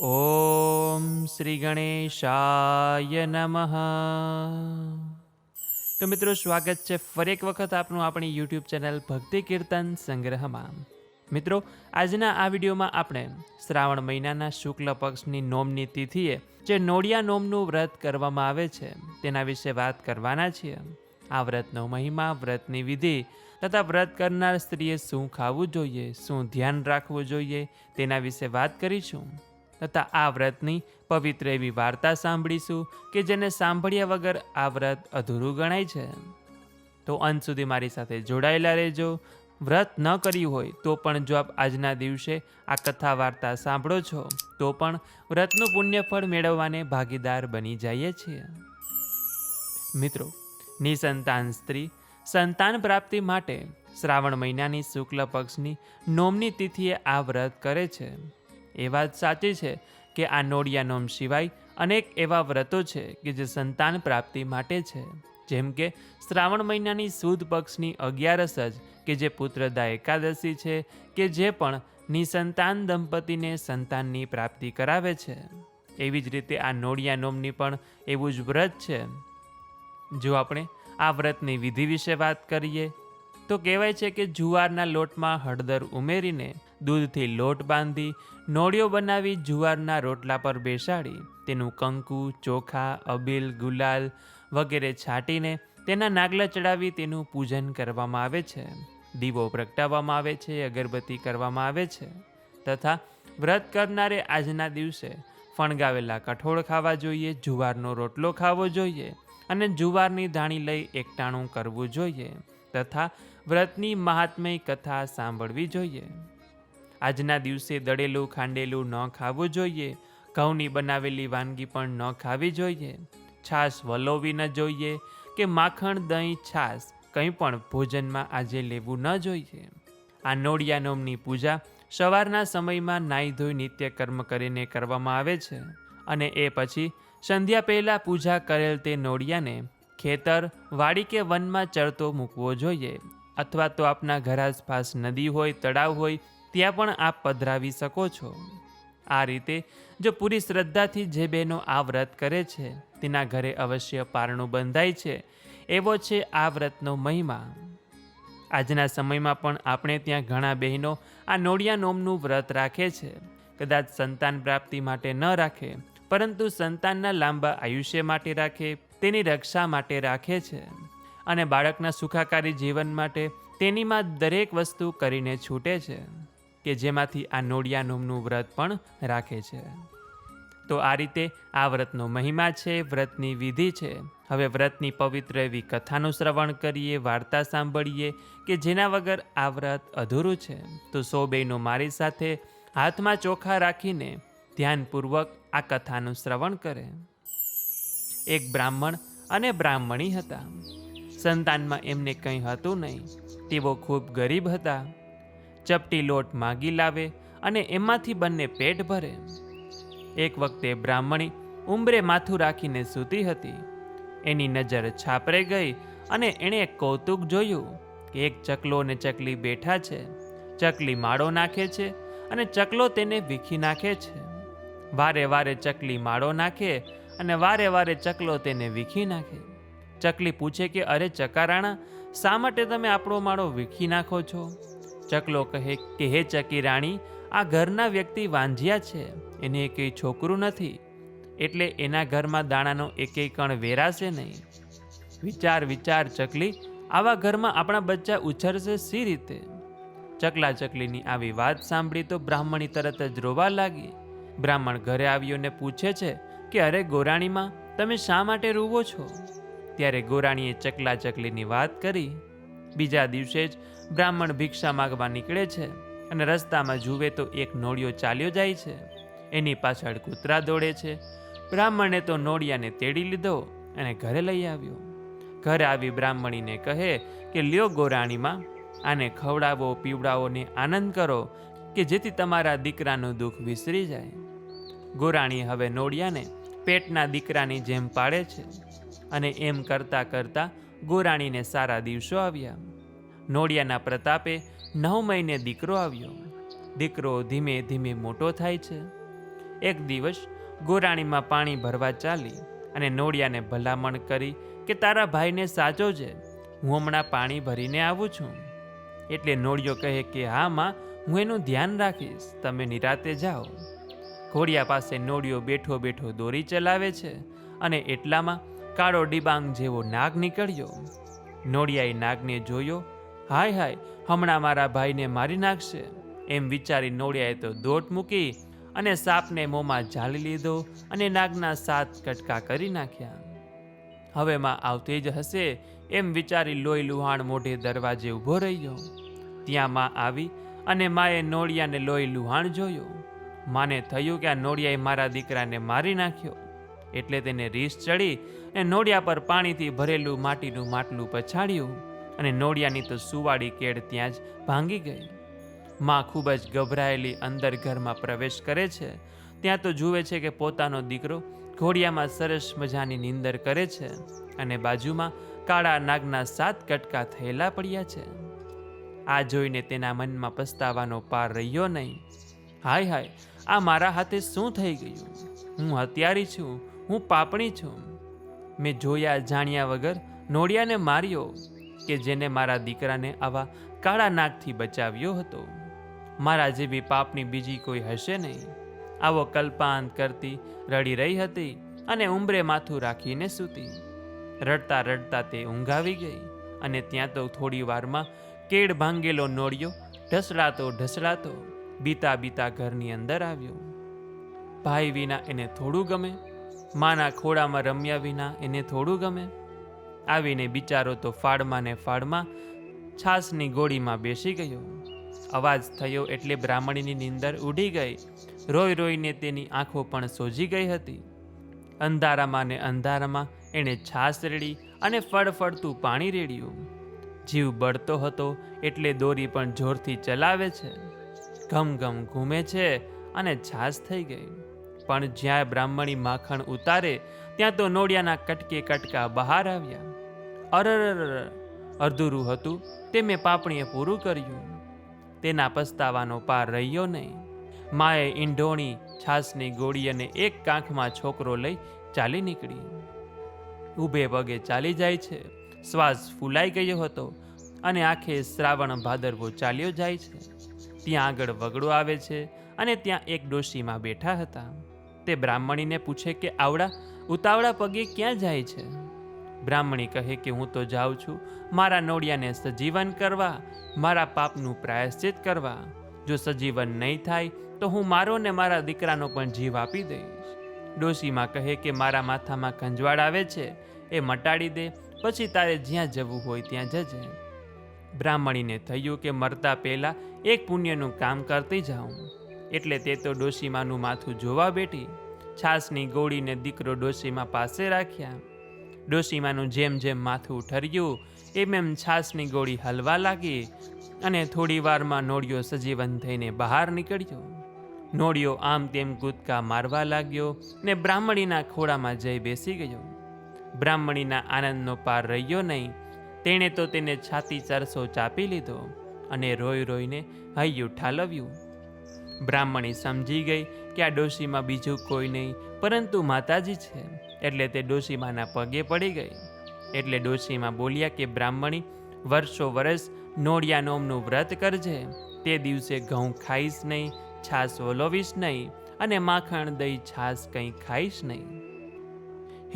ઓમ શ્રી ગણેશાય નમઃ. તો મિત્રો, સ્વાગત છે ફરી એક વખત આપનું આપણી યુટ્યુબ ચેનલ ભક્તિ કીર્તન સંગ્રહમાં. મિત્રો, આજના આ વિડીયોમાં આપણે શ્રાવણ મહિનાના શુક્લ પક્ષની નોમની તિથિએ જે નોડિયા નોમનું વ્રત કરવામાં આવે છે, તેના વિશે વાત કરવાના છીએ. આ વ્રતનો મહિમા, વ્રતની વિધિ તથા વ્રત કરનાર સ્ત્રીએ શું ખાવું જોઈએ, શું ધ્યાન રાખવું જોઈએ, તેના વિશે વાત કરીશું. તથા આ વ્રતની પવિત્ર એવી વાર્તા સાંભળીશું કે જેને સાંભળ્યા વગર આ વ્રત અધૂરું ગણાય છે. તો અંત સુધી મારી સાથે જોડાયેલા રહેજો. વ્રત ન કર્યું હોય તો પણ જો આપ આજના દિવસે આ કથા વાર્તા સાંભળો છો, તો પણ વ્રતનું પુણ્યફળ મેળવવાને ભાગીદાર બની જઈએ છીએ. મિત્રો, નિસંતાન સ્ત્રી સંતાન પ્રાપ્તિ માટે શ્રાવણ મહિનાની શુક્લ પક્ષની નોમની તિથિએ આ વ્રત કરે છે. એ વાત સાચી છે કે આ નોડિયા નોમ સિવાય અનેક એવા વ્રતો છે કે જે સંતાન પ્રાપ્તિ માટે છે. જેમ કે શ્રાવણ મહિનાની સુદ પક્ષની અગિયારસ જ કે જે પુત્રદા એકાદશી છે કે જે પણ નિસંતાન દંપતીને સંતાનની પ્રાપ્તિ કરાવે છે. એવી જ રીતે આ નોડિયા નોમની પણ એવું જ વ્રત છે. જો આપણે આ વ્રતની વિધિ વિશે વાત કરીએ તો કહેવાય છે કે જુવારના લોટમાં હળદર ઉમેરીને દૂધથી લોટ બાંધી, નોળિયો બનાવી જુવારના રોટલા પર બેસાડી, તેનું કંકુ, ચોખા, અબીલ, ગુલાલ વગેરે છાંટીને તેના નાગલા ચડાવી તેનું પૂજન કરવામાં આવે છે. દીવો પ્રગટાવવામાં આવે છે, અગરબત્તી કરવામાં આવે છે તથા વ્રત કરનારે આજના દિવસે ફણગાવેલા કઠોળ ખાવા જોઈએ, જુવારનો રોટલો ખાવો જોઈએ અને જુવારની ધાણી લઈ એકટાણું કરવું જોઈએ તથા વ્રતની મહાત્મય કથા સાંભળવી જોઈએ. આજના દિવસે દળેલું ખાંડેલું ન ખાવું જોઈએ. ઘઉંની બનાવેલી વાનગી પણ ન ખાવી જોઈએ. છાશ વલોવી ન જોઈએ કે માખણ, દહીં, છાશ કંઈ પણ ભોજનમાં આજે લેવું ન જોઈએ. આ નોડિયા નોમની પૂજા સવારના સમયમાં નાહી ધોઈ નિત્ય કર્મ કરીને કરવામાં આવે છે અને એ પછી સંધ્યા પહેલાં પૂજા કરેલ તે નોડિયાને ખેતર, વાડી કે વનમાં ચરતો મૂકવો જોઈએ. અથવા તો આપના ઘર આસપાસ નદી હોય, તળાવ હોય, ત્યાં પણ આપ પધરાવી શકો છો. આ રીતે, જો પૂરી શ્રદ્ધાથી જે બહેનો આ વ્રત કરે છે, તેના ઘરે અવશ્ય પારણું બંધાય છે. એવો છે આ વ્રતનો મહિમા. આજના સમયમાં પણ આપણે ત્યાં ઘણા બહેનો આ નોડિયા નોમનું વ્રત રાખે છે. કદાચ સંતાન પ્રાપ્તિ માટે ન રાખે, પરંતુ સંતાનના લાંબા આયુષ્ય માટે રાખે, તેની રક્ષા માટે રાખે છે. અને બાળકના સુખાકારી જીવન માટે તેનીમાં દરેક વસ્તુ કરીને છૂટે છે, કે જેમાંથી આ નોડિયા નોમનું વ્રત પણ રાખે છે. તો આ રીતે આ વ્રતનો મહિમા છે, વ્રતની વિધિ છે. હવે વ્રતની પવિત્ર એવી કથાનું શ્રવણ કરીએ, વાર્તા સાંભળીએ, કે જેના વગર આ વ્રત અધૂરું છે. તો સો બહેનો મારી સાથે હાથમાં ચોખા રાખીને ધ્યાનપૂર્વક આ કથાનું શ્રવણ કરે. એક બ્રાહ્મણ અને બ્રાહ્મણી હતા. સંતાનમાં એમને કંઈ હતું નહીં. તેઓ ખૂબ ગરીબ હતા. ચપટી લોટ માગી લાવે અને એમાંથી બંને પેટ ભરે. એક વખતે બ્રાહ્મણી ઉંબરે માથું રાખીને સૂતી હતી. એની નજર છાપરે ગઈ અને એણે કૌતુક જોયું કે એક ચકલો અને ચકલી બેઠા છે. ચકલી માળો નાખે છે અને ચકલો તેને વીખી નાખે છે. વારે વારે ચકલી માળો નાખે અને વારે વારે ચકલો તેને વીખી નાખે. ચકલી પૂછે કે, અરે ચકારાણા, શા માટે તમે આપણો માળો વીખી નાખો છો? ચકલો કહે કે, હે ચકી રાણી, આ ઘરના વ્યક્તિ વાંઝિયા છે, એને કંઈ છોકરું નથી, એટલે એના ઘરમાં દાણાનો એકેય કણ વેરાશે નહીં. વિચાર વિચાર, ચકલી, આવા ઘરમાં આપણા બચ્ચા ઉછરશે સી રીતે? ચકલા ચકલીની આવી વાત સાંભળી તો બ્રાહ્મણી તરત જ રોવા લાગી. બ્રાહ્મણ ઘરે આવ્યો ને પૂછે છે કે, અરે ગોરાણીમાં, તમે શા માટે રૂવો છો? ત્યારે ગોરાણીએ ચકલા ચકલીની વાત કરી. બીજા દિવસે જ બ્રાહ્મણ ભિક્ષા માગવા નીકળે છે અને રસ્તામાં જુએ તો એક નોળિયો ચાલ્યો જાય છે. એની પાછળ કૂતરા દોડે છે. બ્રાહ્મણે તો નોળિયાને તેડી લીધો અને ઘરે લઈ આવ્યો. ઘરે આવી બ્રાહ્મણીને કહે કે, લ્યો ગોરાણીમાં, આને ખવડાવો, પીવડાવો ને આનંદ કરો કે જેથી તમારા દીકરાનું દુઃખ વિસરી જાય. ગોરાણી હવે નોળિયાને પેટના દીકરાની જેમ પાડે છે. અને એમ કરતાં કરતાં ગોરાણીને સારા દિવસો આવ્યા. નોળિયાના પ્રતાપે નવ મહિને દીકરો આવ્યો. દીકરો ધીમે ધીમે મોટો થાય છે. એક દિવસ ગોરાણીમાં પાણી ભરવા ચાલી અને નોળિયાને ભલામણ કરી કે તારા ભાઈને સાચો છે હું. હમણાં પાણી ભરીને આવું છું. એટલે નોળિયો કહે કે હા માં, હું એનું ધ્યાન રાખીશ. તમે નિરાતે જાઓ. ઘોડિયા પાસે નોળિયો બેઠો બેઠો દોરી ચલાવે છે અને એટલામાં કાળો ડિબાંગ જેવો નાગ નીકળ્યો. નોળિયાએ નાગને જોયો, હાય હાય, હમણાં મારા ભાઈને મારી નાખશે. એમ વિચારી નોળિયાએ તો દોટ મૂકી અને સાપને મોંમાં ઝાલી લીધો અને નાગના સાત કટકા કરી નાખ્યા. હવે માં આવતી જ હશે, એમ વિચારી લોહી લુહાણ મોઢે દરવાજે ઊભો રહ્યો. ત્યાં માં આવી અને માએ નોળિયાને લોહી લુહાણ જોયો. માને થયું કે આ નોળિયાએ મારા દીકરાને મારી નાખ્યો. એટલે તેને રીસ ચડી અને નોળિયા પર પાણીથી ભરેલું માટીનું માટલું પછાડ્યું અને નોળિયાની તો સુવાડી કેડ ત્યાં જ ભાંગી ગઈ. માં ખૂબ જ ગભરાયેલી અંદર ઘરમાં પ્રવેશ કરે છે. ત્યાં તો જુએ છે કે પોતાનો દીકરો ઘોડિયામાં સરસ મજાની નીંદર કરે છે અને બાજુમાં કાળા નાગના સાત કટકા થયેલા પડ્યા છે. આ જોઈને તેના મનમાં પસ્તાવાનો પાર રહ્યો નહીં. હાય હાય, આ મારા હાથે શું થઈ ગયું? હું હત્યારી છું. હું પાપણી છું. મેં જોયા જાણ્યા વગર નોળિયાને માર્યો કે જેને મારા દીકરાને આવા કાળા નાગથી બચાવ્યો હતો. મારા જેવી પાપની બીજી કોઈ હશે નહીં. આવો કલ્પાંત કરતી રડી રહી હતી અને ઉંબરે માથું રાખીને સૂતી. રડતા રડતા તે ઊંઘાવી ગઈ અને ત્યાં તો થોડી વારમાં કેડ ભાંગેલો નોળિયો ઢસડાતો ઢસડાતો બીતા બીતા ઘરની અંદર આવ્યો. ભાઈ વિના એને થોડું ગમે. માના ખોળામાં રમ્યા વિના એને થોડું ગમે. આવીને બિચારો તો ફાળમાં ને ફાળમાં છાસની ગોળીમાં બેસી ગયો. અવાજ થયો એટલે બ્રાહ્મણીની નીંદર ઉડી ગઈ. રોઈ રોઈને તેની આંખો પણ સોજી ગઈ હતી. અંધારામાં ને અંધારામાં એણે છાસ રેડી અને ફળફળતું પાણી રેડ્યું. જીવ બળતો હતો એટલે દોરી પણ જોરથી ચલાવે છે. ઘમ ઘમ ઘૂમે છે અને છાસ થઈ ગઈ. પણ જ્યાં બ્રાહ્મણી માખણ ઉતારે, ત્યાં તો નોળિયાના કટકે કટકા બહાર આવ્યા. અરર અધૂરું હતું, તે મેં પાપણીએ પૂરું કર્યું. તેના પસ્તાવાનો પાર રહ્યો નહીં. માએ ઈંઢોણી છાસની ગોળી અને એક કાંખમાં છોકરો લઈ ચાલી નીકળી. ઊભે પગે ચાલી જાય છે. શ્વાસ ફૂલાઈ ગયો હતો અને આખે શ્રાવણ ભાદરવો ચાલ્યો જાય છે. ત્યાં આગળ વગડો આવે છે અને ત્યાં એક ડોશીમાં બેઠા હતા. તે બ્રાહ્મણીને પૂછે કે, આવડા, ઉતાવળા પગે ક્યાં જાય છે? બ્રાહ્મણી કહે કે, હું તો જાઉં છું. મારા નોળિયાને સજીવન કરવા, મારા પાપનું પ્રાયશ્ચિત કરવા. જો સજીવન નહીં થાય, તો હું મારો ને મારા દીકરાનો પણ જીવ આપી દઈશ. ડોશીમાં કહે કે, મારા માથામાં ખંજવાળ આવે છે. એ મટાડી દે. પછી તારે જ્યાં જવું હોય ત્યાં જજે. બ્રાહ્મણીને થયું કે, મરતા પહેલાં એક પુણ્યનું કામ કરતી જાઉં. એટલે તે તો ડોશીમાનું માથું જોવા બેઠી, છાસની ગોળીને દીકરો ડોશીમા પાસે રાખ્યા. ડોશીમાનું જેમ જેમ માથું ઠર્યું, એમ એમ છાસની ગોળી હલવા લાગી અને થોડી વારમાં નોળિયો સજીવન થઈને બહાર નીકળ્યો. નોળિયો આમ તેમ કૂદકા મારવા લાગ્યો ને બ્રાહ્મણીના ખોળામાં જઈ બેસી ગયો. બ્રાહ્મણીના આનંદનો પાર રહ્યો નહીં, તેણે તો તેને છાતી ચરસો ચાપી લીધો અને રોઈ રોઈને હૈયું ઠાલવ્યું. બ્રાહ્મણી સમજી ગઈ કે આ ડોશીમાં બીજું કોઈ નહીં, પરંતુ માતાજી છે. એટલે તે ડોશીમાના પગે પડી ગઈ. એટલે ડોશીમાં બોલ્યા કે, બ્રાહ્મણી, વર્ષો વર્ષ નોળિયા નોમનું વ્રત કરજે. તે દિવસે ઘઉં ખાઈશ નહીં, છાશ વલોવીશ નહીં અને માખણ દહીં છાશ કંઈ ખાઈશ નહીં.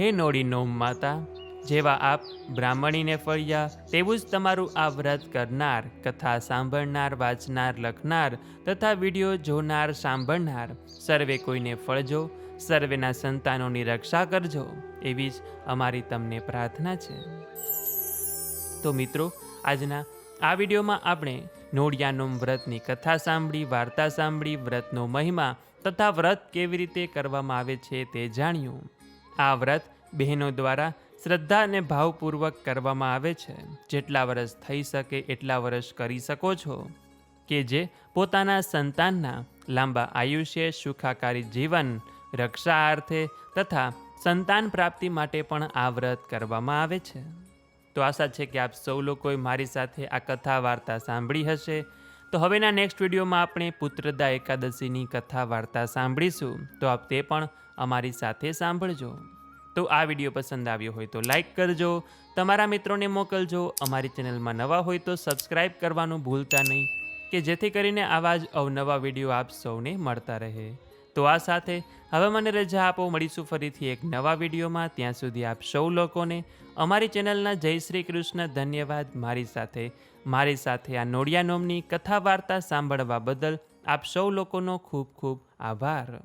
હે નોળી નોમ માતા જેવા આપ બ્રાહ્મણીને ફળ્યા, તેવું જ તમારું આ વ્રત કરનાર, કથા સાંભળનાર, વાંચનાર, લખનાર તથા વીડિયો જોનાર, સાંભળનાર, સર્વે કોઈને ફળજો, સર્વેના સંતાનોની રક્ષા કરજો, એવી જ અમારી તમને પ્રાર્થના છે. તો મિત્રો, આજના આ વિડીયોમાં આપણે નોળિયાનોમ વ્રતની કથા સાંભળી, વાર્તા સાંભળી, વ્રતનો મહિમા તથા વ્રત કેવી રીતે કરવામાં આવે છે તે જાણ્યું. આ વ્રત બહેનો દ્વારા શ્રદ્ધા અને ભાવપૂર્વક કરવામાં આવે છે. જેટલા વર્ષ થઈ શકે એટલા વર્ષ કરી શકો છો. કે જે પોતાના સંતાનના લાંબા આયુષ્ય, સુખાકારી જીવન, રક્ષા અર્થે તથા સંતાન પ્રાપ્તિ માટે પણ આ વ્રત કરવામાં આવે છે. તો આશા છે કે આપ સૌ લોકોએ મારી સાથે આ કથા વાર્તા સાંભળી હશે. તો હવેના નેક્સ્ટ વિડીયોમાં આપણે પુત્રદા એકાદશીની કથા વાર્તા સાંભળીશું. તો આપ તે પણ અમારી સાથે સાંભળજો. તો આ વીડિયો પસંદ આવ્યો હોય તો લાઈક કરજો. તમારા મિત્રોને મોકલજો. અમારી ચેનલમાં નવા હોય તો સબસ્ક્રાઈબ કરવાનું ભૂલતા નહીં, કે જેથી કરીને આવા જ અવનવા વીડિયો આપ સૌને મળતા રહે. તો આ સાથે હવે મને રજા આપો. મળીશું ફરીથી એક નવા વિડીયોમાં. ત્યાં સુધી આપ સૌ લોકોને અમારી ચેનલના જય શ્રી કૃષ્ણ ધન્યવાદ. મારી સાથે મારી સાથે આ નોડિયા નોમની કથા વાર્તા સાંભળવા બદલ આપ સૌ લોકોનો ખૂબ ખૂબ આભાર.